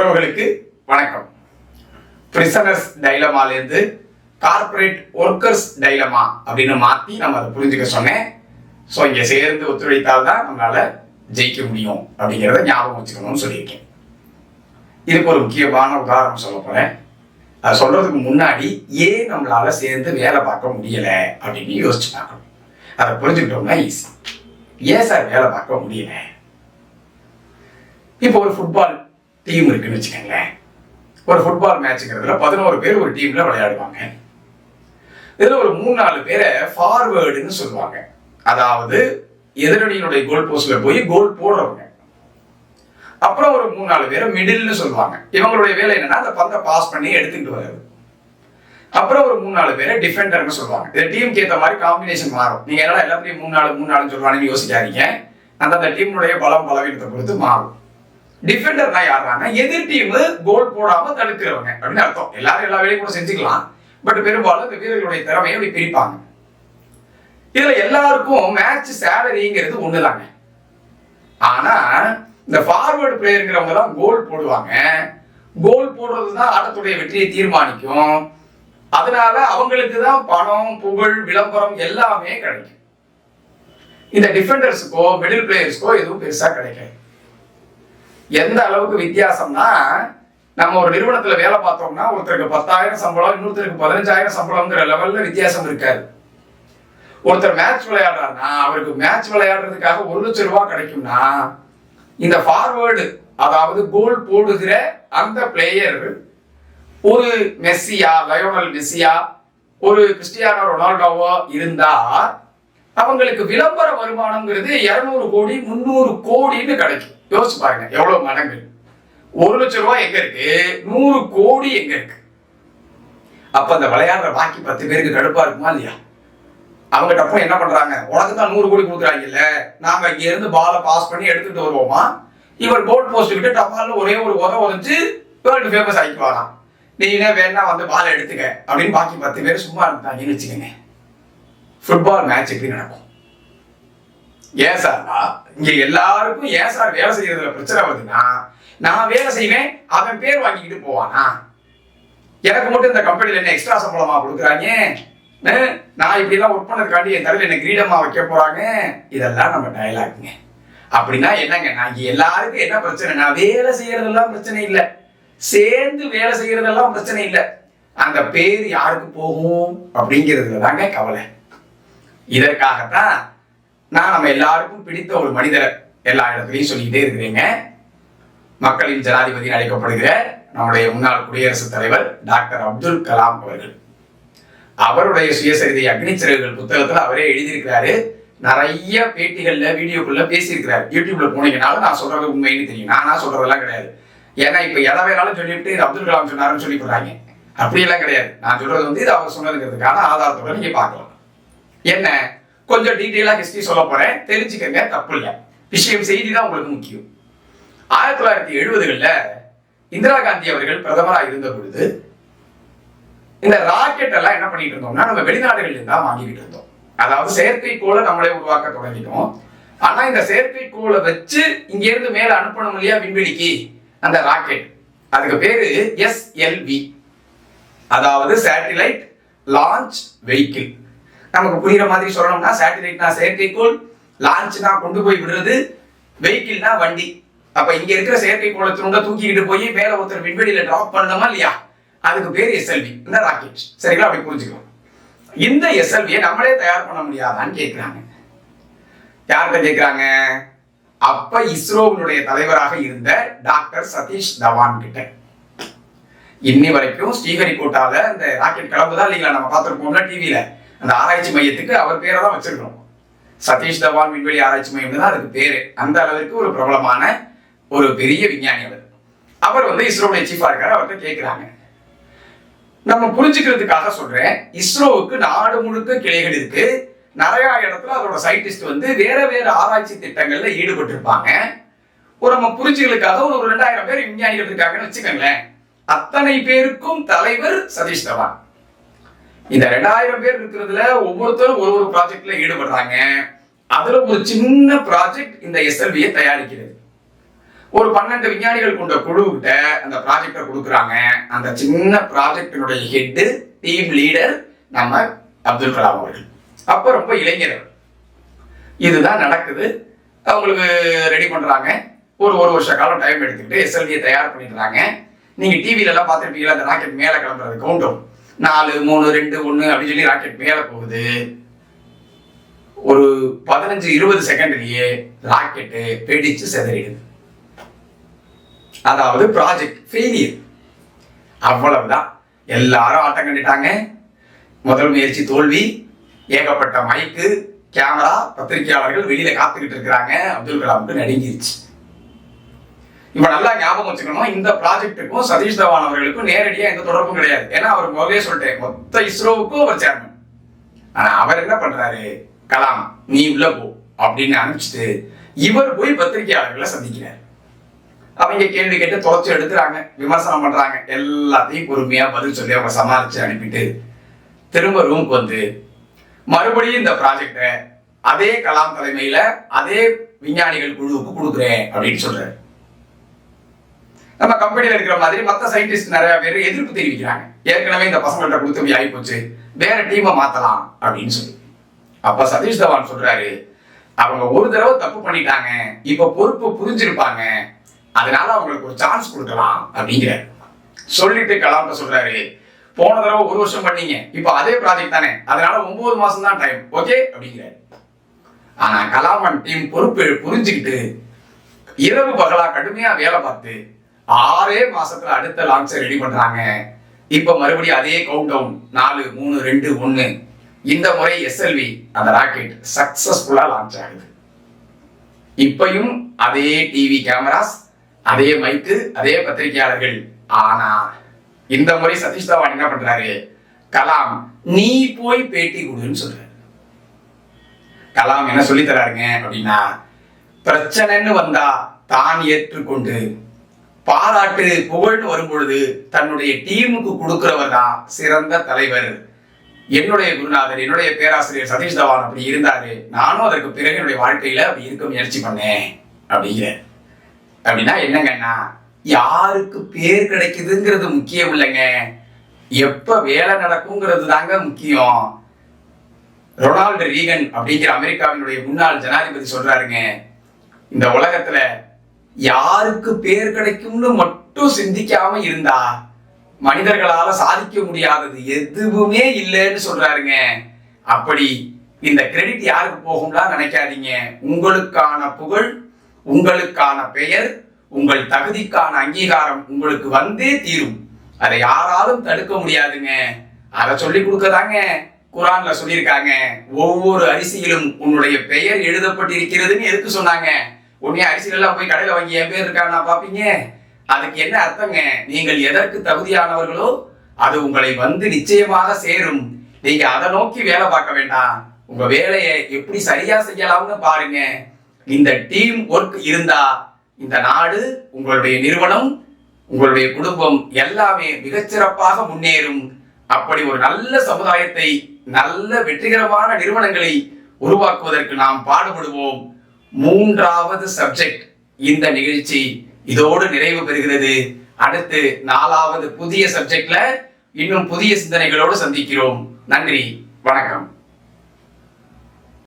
உறவுகளுக்கு வணக்கம். பிரிசனர்ஸ் டைலமாலேருந்து கார்பரேட் ஒர்க்கர்ஸ் டைலமா அப்படின்னு மாற்றி நம்ம அதை புரிஞ்சுக்க சொன்னேன். ஸோ இங்கே சேர்ந்து ஒத்துழைத்தால் தான் நம்மளால் ஜெயிக்க முடியும் அப்படிங்கிறத ஞாபகம் வச்சுக்கணும்னு சொல்லியிருக்கேன். இதுக்கு ஒரு முக்கியமான உதாரணம் சொல்ல போகிறேன் அதை சொல்கிறதுக்கு முன்னாடி ஏன் நம்மளால் சேர்ந்து வேலை பார்க்க முடியலை அப்படின்னு யோசிச்சு பார்க்கணும். அதை புரிஞ்சுக்கிட்டோம்னா ஈஸி ஏன் சார் வேலை பார்க்க முடியலை? இப்போ ஒரு ஃபுட்பால் டீம் இருக்குன்னு வச்சுக்கோங்களேன் ஒரு ஃபுட்பால் மேட்ச்ங்கிறதுல பதினோரு பேர் ஒரு டீம்ல விளையாடுவாங்க. இதுல ஒரு மூணு நாலு பேரை ஃபார்வேர்டுன்னு சொல்லுவாங்க. அதாவது எதிரணியினுடைய கோல் போஸ்ட்ல போய் கோல் போடுறவங்க. அப்புறம் ஒரு மூணு நாலு பேரை மிடில்னு சொல்லுவாங்க. இவங்களுடைய வேலை என்னன்னா அந்த பந்தை பாஸ் பண்ணி எடுத்துக்கிட்டு வர்றது. அப்புறம் ஒரு மூணு நாலு பேரை டிஃபெண்டர்னு சொல்லுவாங்க. இந்த டீமுக்கு ஏற்ற மாதிரி காம்பினேஷன் மாறும். நீங்க என்னடா எல்லாத்தையும் மூணு நாலு மூணு நாலுன்னு சொல்லுவாங்கன்னு யோசிக்காதீங்க. அந்தந்த டீமுடைய பலம் பலவீனத்தை பொறுத்து மாறும். டிஃபெண்டர்னா யாருறாங்க? எதிர் டீம் கோல் போடாம தடுக்கிறவங்க. அப்படின்னு அர்த்தம். எல்லாரும் எல்லா வேலையும் கூட செஞ்சுக்கலாம். பட் பெரும்பாலும் இந்த வீரர்களுடைய திறமையை அப்படி பிரிப்பாங்க. இதுல எல்லாருக்கும் மேட்ச் சேலரிங்கிறது ஒண்ணுதாங்க. ஆனா இந்த ஃபார்வர்டு பிளேயருங்கிறவங்க தான் கோல் போடுவாங்க. கோல் போடுறது தான் ஆட்டத்துடைய வெற்றியை தீர்மானிக்கும். அதனால அவங்களுக்கு தான் பணம் புகழ் விளம்பரம் எல்லாமே கிடைக்கும். இந்த டிஃபெண்டர்ஸுக்கோ மிடில் பிளேயர்ஸ்க்கோ எதுவும் பெருசா கிடைக்காது. எந்த அளவுக்கு வித்தியாசம்னா நம்ம ஒரு நிறுவனத்துல வேலை பார்த்தோம்னா ஒருத்தருக்கு பத்தாயிரம் சம்பளம் இன்னொருத்தருக்கு பதினஞ்சாயிரம் சம்பளம்ங்கிற லெவல்ல வித்தியாசம் இருக்காது. ஒருத்தர் மேட்ச் விளையாடுறாருன்னா அவருக்கு மேட்ச் விளையாடுறதுக்காக ஒரு லட்சம் ரூபாய் கிடைக்கும்னா இந்த ஃபார்வேர்டு அதாவது கோல் போடுகிற அந்த பிளேயர் ஒரு மெஸ்ஸியா லயோனல் மெஸ்ஸியா ஒரு கிறிஸ்டியானோ ரொனால்டோவோ இருந்தா அவங்களுக்கு விளம்பர வருமானம்ங்கிறது இருநூறு கோடி முந்நூறு கோடின்னு கிடைக்கும். யோசிச்சு பாருங்க எவ்வளவு மடங்கு? ஒரு லட்சம் ரூபாய் எங்க இருக்கு? நூறு கோடி எங்க இருக்கு? அப்ப அந்த விளையாடுற பாக்கி பத்து பேருக்கு கடுப்பா இருக்குமா இல்லையா? அவங்க டப்பும் என்ன பண்றாங்க? உனக்கு தான் நூறு கோடி கொடுக்குறாங்கல்ல நாம இங்க இருந்து பாலை பாஸ் பண்ணி எடுத்துட்டு வருவோமா? இவர் கோல் போஸ்ட் கிட்ட டப்பால்னு ஒரே ஒரு உத உதச்சு வேர்ல்டு ஃபேமஸ் ஆகிக்குவாராம் நீனே வேணா வந்து பாலை எடுத்துக்க அப்படின்னு பாக்கி பத்து பேர் சும்மா இருந்தாங்கன்னு வச்சுக்கோங்க. ஃபுட்பால் மேட்ச் எப்படி நடக்கும்? ஏன் சார்னா இங்க எல்லாருக்கும் ஏன் சார் வேலை செய்யறதுல பிரச்சனை வருதுன்னா நான் வேலை செய்வேன் அவன் பேர் வாங்கிக்கிட்டு போவானா? எனக்கு மட்டும் இந்த கம்பெனில என்ன எக்ஸ்ட்ரா சம்பளமா கொடுக்குறாங்க? நான் இப்படி எல்லாம் ஒர்க் பண்ணதுக்காண்டி என் தலையில என்ன கிரீடமா வைக்க போறாங்க? இதெல்லாம் நம்ம டயலாக்குங்க அப்படின்னா என்னங்க நான் இங்க எல்லாருக்கும் என்ன பிரச்சனை? நான் வேலை செய்யறதெல்லாம் பிரச்சனை இல்லை. சேர்ந்து வேலை செய்யறதெல்லாம் பிரச்சனை இல்லை. அந்த பேர் யாருக்கு போகும் அப்படிங்கிறதுல தாங்க கவலை. இதற்காகத்தான் நான் நம்ம எல்லாருக்கும் பிடித்த ஒரு மனிதரை எல்லா இடத்துலையும் சொல்லிக்கிட்டே இருக்கிறீங்க. மக்களின் ஜனாதிபதி அழைக்கப்படுகிற நம்முடைய முன்னாள் குடியரசுத் தலைவர் டாக்டர் அப்துல் கலாம் அவர்கள். அவருடைய சுயசரிதை அக்னி சிறகுகள் புத்தகத்தில் அவரே எழுதியிருக்கிறாரு. நிறைய பேட்டிகள்ல வீடியோக்குள்ள பேசியிருக்கிறாரு. யூடியூப்ல போனீங்கனாலும் நான் சொல்றது உண்மைன்னு தெரியும். நானா சொல்றதெல்லாம் கிடையாது. ஏன்னா இப்ப எதை வேணாலும் சொல்லிவிட்டு இது அப்துல் கலாம் சொன்னாருன்னு சொல்லி போடுறாங்க அப்படியெல்லாம் கிடையாது. நான் சொல்றது வந்து இது அவர் சொன்னதுங்கிறதுக்கான ஆதாரத்தோட நீங்க பார்க்கலாம். என்ன? கொஞ்சம் டீட்டெயிலா ஹிஸ்டரி சொல்ல போறேன். தெரிஞ்சுக்கங்க தப்பு இல்லை. விஷயம் செய்தி தான் உங்களுக்கு முக்கியம். ஆயிரத்தி தொள்ளாயிரத்தி எழுபதுகள்ல இந்திரா காந்தி அவர்கள் பிரதமராக இருந்த பொழுது இந்த ராக்கெட் எல்லாம் என்ன பண்ணிட்டு இருந்தோம்னா நம்ம வெளிநாடுகள் இருந்தா வாங்கிக்கிட்டு இருந்தோம். அதாவது செயற்கைக்கோளை நம்மளே உருவாக்க தொடங்கிட்டோம். ஆனா இந்த செயற்கைக்கோளை வச்சு இங்க இருந்து மேல அனுப்பணும் இல்லையா விண்வெளிக்கு? அந்த ராக்கெட் அதுக்கு பேரு எஸ்எல்வி அதாவது சேட்டிலைட் லான்ச் வெஹிக்கிள் நமக்கு புரியுற மாதிரி சொல்லணும்னா சேட்டலைட்னா செயற்கைக்கோள் லான்ச்னா கொண்டு போய் விடுறது வெஹிக்கிள்னா வண்டி. அப்ப இங்க இருக்கிற செயற்கைக்கோளை துண்ட தூக்கிக்கிட்டு போய் மேல ஒருத்தர் விண்வெளியில டிராப் பண்ணணுமா இல்லையா? அதுக்கு பேர் எஸ்எல்வி இந்த ராக்கெட் சரிங்களா? அப்படி புரிஞ்சுக்கலாம் இந்த எஸ்எல்வியை நம்மளே தயார் பண்ண முடியாதான்னு கேட்கிறாங்க யார்கிட்ட கேட்கிறாங்க அப்ப இஸ்ரோவினுடைய தலைவராக இருந்த டாக்டர் சதீஷ் தவான் கிட்ட. இன்னி வரைக்கும் ஸ்ரீஹரிகோட்டால இந்த ராக்கெட் கிளம்புதான் இல்லைங்களா? நம்ம பார்த்துருப்போம்ல டிவியில அந்த ஆராய்ச்சி மையத்துக்கு அவர் பேரை தான் வச்சிருக்கணும். சதீஷ் தவான் விண்வெளி ஆராய்ச்சி மையம் தான் அதுக்கு பேரு. அந்த அளவுக்கு ஒரு பிரபலமான ஒரு பெரிய விஞ்ஞானி அவர். அவர் வந்து இஸ்ரோடைய சீஃபாக இருக்காரு அவர்கிட்ட கேட்குறாங்க நம்ம புரிஞ்சுக்கிறதுக்காக சொல்றேன் இஸ்ரோவுக்கு நாடு முழுக்க கிளைகள் இருக்கு. நிறைய இடத்துல அதோட சயின்டிஸ்ட் வந்து வேற வேற ஆராய்ச்சி திட்டங்கள்ல ஈடுபட்டு இருப்பாங்க ஒரு நம்ம புரிஞ்சுகளுக்காக ஒரு ஒரு ரெண்டாயிரம் பேர் விஞ்ஞானிகள் இருக்காங்கன்னு வச்சுக்கோங்களேன். அத்தனை பேருக்கும் தலைவர் சதீஷ் தவான் இந்த ரெண்டாயிரம் பேர் இருக்கிறதுல ஒவ்வொருத்தரும் ஒரு ஒரு ப்ராஜெக்ட்ல ஈடுபடுறாங்க. அதுல ஒரு சின்ன ப்ராஜெக்ட் இந்த எஸ்எல்வியை தயாரிக்கிறது. ஒரு பன்னெண்டு விஞ்ஞானிகள் கொண்ட குழுக்கிட்ட அந்த ப்ராஜெக்டை கொடுக்குறாங்க. அந்த சின்ன ப்ராஜெக்டினுடைய ஹெட்டு டீம் லீடர் நம்ம அப்துல் கலாம் அவர்கள். அப்போ ரொம்ப இளைஞர் இதுதான் நடக்குது. அவங்களுக்கு ரெடி பண்றாங்க. ஒரு ஒரு வருஷ காலம் டைம் எடுத்துக்கிட்டு எஸ்எல்வியை தயார் பண்ணிடுறாங்க நீங்க டிவியிலலாம் பார்த்துருப்பீங்களா அந்த ராக்கெட் மேலே கிளம்புறது கவுண்டவுன் நாலு மூணு ரெண்டு ஒன்று அப்படின்னு சொல்லி ராக்கெட் மேலே போகுது. ஒரு பதினஞ்சு இருபது செகண்ட்லயே ராக்கெட்டு வெடிச்சு செதறிடுது. அதாவது ப்ராஜெக்ட் ஃபெயிலியர் அவ்வளவுதான். எல்லாரும் ஆட்டம் கண்டுட்டாங்க. முதல் முயற்சி தோல்வி. ஏகப்பட்ட மைக்கு கேமரா பத்திரிகையாளர்கள் வெளியில காத்துக்கிட்டு இருக்கிறாங்க. அப்துல் கலாமுக்கு நடுங்கிருச்சு. இப்ப நல்லா ஞாபகம் வச்சுக்கணும். இந்த ப்ராஜெக்ட்டுக்கும் சதீஷ் தவான் அவர்களுக்கும் நேரடியா எந்த தொடர்பும் கிடையாது. ஏன்னா அவர் முதலே சொல்லிட்டேன் மொத்த இஸ்ரோவுக்கும் அவர் சேர்மன் ஆனா அவர் என்ன பண்றாரு? கலாம் நீ உள்ள போ அப்படின்னு அனுப்பிச்சிட்டு இவர் போய் பத்திரிகையாளர்களை சந்திக்கிறார். அவங்க கேள்வி கேட்டு தொலைச்சு எடுக்கிறாங்க விமர்சனம் பண்றாங்க. எல்லாத்தையும் பொறுமையா பதில் சொல்லி அவங்க சமாளிச்சு அனுப்பிட்டு திரும்ப ரூமுக்கு வந்து மறுபடியும் இந்த ப்ராஜெக்டை அதே கலாம் தலைமையில அதே விஞ்ஞானிகள் குழுவுக்கு கொடுக்குறேன் அப்படின்னு சொல்றாரு. நம்ம கம்பெனியில் இருக்கிற மாதிரி மத்த சயின்டிஸ்ட் நிறைய பேர் எதிர்ப்பு தெரிவிக்கிறாங்க. ஏற்கனவே இந்த பசங்கள்ட்ட கொடுத்து ஆகி போச்சு. வேற டீமை மாத்தலாம் அப்படின்னு சொல்லி. அப்ப சதீஷ் தவான் சொல்றாரு அவங்க ஒரு தடவை தப்பு பண்ணிட்டாங்க. இப்ப பொறுப்பு புரிஞ்சிருப்பாங்க. அதனால அவங்களுக்கு ஒரு சான்ஸ் கொடுக்கலாம் அப்படிங்கிற சொல்லிட்டு கலாம்ட்ட சொல்றாரு. போன தடவை ஒரு வருஷம் பண்ணீங்க. இப்ப அதே ப்ராஜெக்ட் தானே. அதனால ஒன்பது மாசம் தான் டைம் ஓகே அப்படிங்கிறாரு. ஆனா கலாமன் டீம் பொறுப்பு புரிஞ்சுக்கிட்டு இரவு பகலா கடுமையா வேலை பார்த்து ஆறே மாசத்துல அடுத்த லான்ச்சை ரெடி பண்றாங்க. இப்ப மறுபடியும் அதே கவுண்ட் டவுன் நாலு மூணு ரெண்டு ஒண்ணு. இந்த முறை எஸ்எல்வி அந்த ராக்கெட் சக்சஸ்ஃபுல்லா லான்ச் ஆகுது. இப்பயும் அதே டிவி கேமராஸ் அதே மைக்கு அதே பத்திரிகையாளர்கள். ஆனா இந்த முறை சதீஷ் தவான் என்ன பண்றாரு? கலாம் நீ போய் பேட்டி கொடுன்னு சொல்றாரு. கலாம் என்ன சொல்லி தராருங்க அப்படின்னா பிரச்சனைன்னு வந்தா தான் ஏற்றுக்கொண்டு பாராட்டு புகழ்னு வரும்பொழுது தன்னுடைய டீமுக்கு கொடுக்கிறவர் தான் சிறந்த தலைவர். என்னுடைய குருநாதர் என்னுடைய பேராசிரியர் சதீஷ் தவான் அப்படி இருந்தாரு. நானும் அதற்கு பிறகு என்னுடைய வாழ்க்கையில அப்படி இருக்க முயற்சி பண்ணேன் அப்படிங்கிற அப்படின்னா என்னங்கன்னா யாருக்கு பேர் கிடைக்குதுங்கிறது முக்கியம் இல்லைங்க. எப்ப வேலை நடக்குங்கிறது தாங்க முக்கியம். ரொனால்டு ரீகன் அப்படிங்கிற அமெரிக்காவினுடைய முன்னாள் ஜனாதிபதி சொல்றாருங்க. இந்த உலகத்துல யாருக்கு பேர் கிடைக்கும்னு மட்டும் சிந்திக்காம இருந்தா மனிதர்களால சாதிக்க முடியாதது எதுவுமே இல்லைன்னு சொல்றாருங்க. அப்படி இந்த கிரெடிட் யாருக்கு போகும்னா நினைக்காதீங்க. உங்களுக்கான புகழ் உங்களுக்கான பெயர் உங்கள் தகுதிக்கான அங்கீகாரம் உங்களுக்கு வந்தே தீரும். அதை யாராலும் தடுக்க முடியாதுங்க. அதை சொல்லி கொடுக்கதாங்க குரான்ல சொல்லியிருக்காங்க. ஒவ்வொரு அரிசியிலும் உன்னுடைய பெயர் எழுதப்பட்டிருக்கிறதுன்னு எதுக்கு சொன்னாங்க? உடனே அரிசிகள்லாம் போய் கடையில் வாங்கி என் பேர் இருக்கான்னு பார்ப்பீங்க. அதுக்கு என்ன அர்த்தங்க? நீங்கள் எதற்கு தகுதியானவர்களோ அது உங்களை வந்து நிச்சயமாக சேரும். நீங்க அதை நோக்கி வேலை பார்க்க வேண்டாம். உங்க வேலையை எப்படி சரியா செய்யலாம்னு பாருங்க. இந்த டீம் ஒர்க் இருந்தா இந்த நாடு உங்களுடைய நிறுவனம் உங்களுடைய குடும்பம் எல்லாமே மிகச்சிறப்பாக முன்னேறும். அப்படி ஒரு நல்ல சமுதாயத்தை நல்ல வெற்றிகரமான நிறுவனங்களை உருவாக்குவதற்கு நாம் பாடுபடுவோம். மூன்றாவது சப்ஜெக்ட் இந்த நிகழ்ச்சி இதோடு நிறைவு பெறுகிறது. அடுத்து நாலாவது புதிய சப்ஜெக்ட்ல இன்னும் புதிய சிந்தனைகளோடு சந்திக்கிறோம். நன்றி வணக்கம்.